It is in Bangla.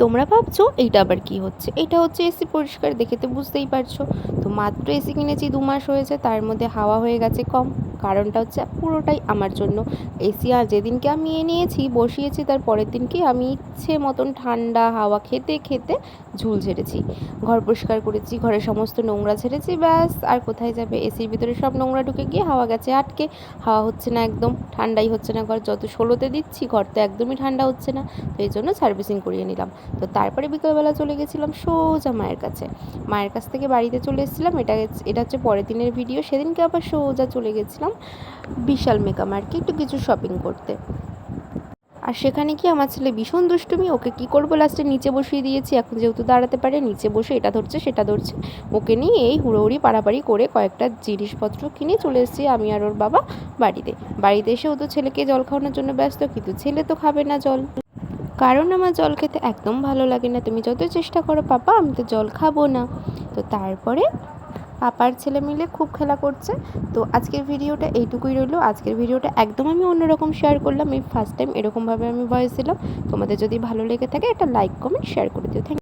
তোমরা ভাবছ, এইটা আবার কি হচ্ছে? এটা হচ্ছে এসি পরিষ্কার দেখে তো বুঝতেই পারছ। তো মাত্র এসি কিনেছি দু মাস হয়েছে, তার মধ্যে হাওয়া হয়ে গেছে কম। কারণটা হচ্ছে পুরোটাই আমার জন্য। এসি আর যেদিনকে আমি এ নিয়েছি, বসিয়েছি, তার পরের দিনকে আমি ইচ্ছে মতন ঠান্ডা হাওয়া খেতে খেতে ঝুল ঝেড়েছি। ঘর পরিষ্কার করেছি, ঘরের সমস্ত নোংরা ঝেড়েছি, ব্যাস, আর কোথায় যাবে? এসির ভিতরে সব নোংরা ঢুকে গিয়ে হাওয়া গেছে, আটকে। হাওয়া হচ্ছে না একদম, ঠান্ডাই হচ্ছে না, ঘর যত ষোলোতে দিচ্ছি, ঘর তো একদমই ঠান্ডা হচ্ছে না। তো এই জন্য সার্ভিসিং করিয়ে নিলাম। তো তারপরে বিকেলবেলা চলে গেছিলাম সোজা মায়ের কাছে। মায়ের কাছ থেকে বাড়িতে চলে এসেছিলাম, এটা এটা হচ্ছে পরের দিনের ভিডিও সেদিনকে আবার সোজা চলে গেছিলাম। বিশাল মেকা মার্কে একটু কিছু শপিং করতে। আর সেখানে কি আমার ছেলে ভীষণ দুষ্টুমি, ওকে কি করব লাস্টে নিচে বসিয়ে দিয়েছি, এখন যেহেতু দাঁড়াতে পারে, নিচে বসে এটা ধরছে, সেটা ধরছে। ওকে নিয়ে এই হুড়োহুড়ি পাড়াপাড়ি করে কয়েকটা জিনিসপত্র কিনে চলে এসেছি আমি আর ওর বাবা বাড়িতে। বাড়িতে এসে ও তো ছেলেকে জল খাওয়ানোর জন্য ব্যস্ত, কিন্তু ছেলে তো খাবে না জল। কারণ আমার জল খেতে একদম ভালো লাগে না। তুমি যত চেষ্টা করো, পাপা, আমি তো জল খাব না। তো তারপরে পাপার ছেলে মিলে খুব খেলা করছে। তো আজকের ভিডিওটা এইটুকুই রইল। আজকের ভিডিওটা একদম আমি অন্যরকম শেয়ার করলাম। এই ফার্স্ট টাইম এরকমভাবে আমি ভয়েস দিলাম। তোমাদের যদি ভালো লেগে থাকে, একটা লাইক কমেন্ট শেয়ার করে দিও। থ্যাংক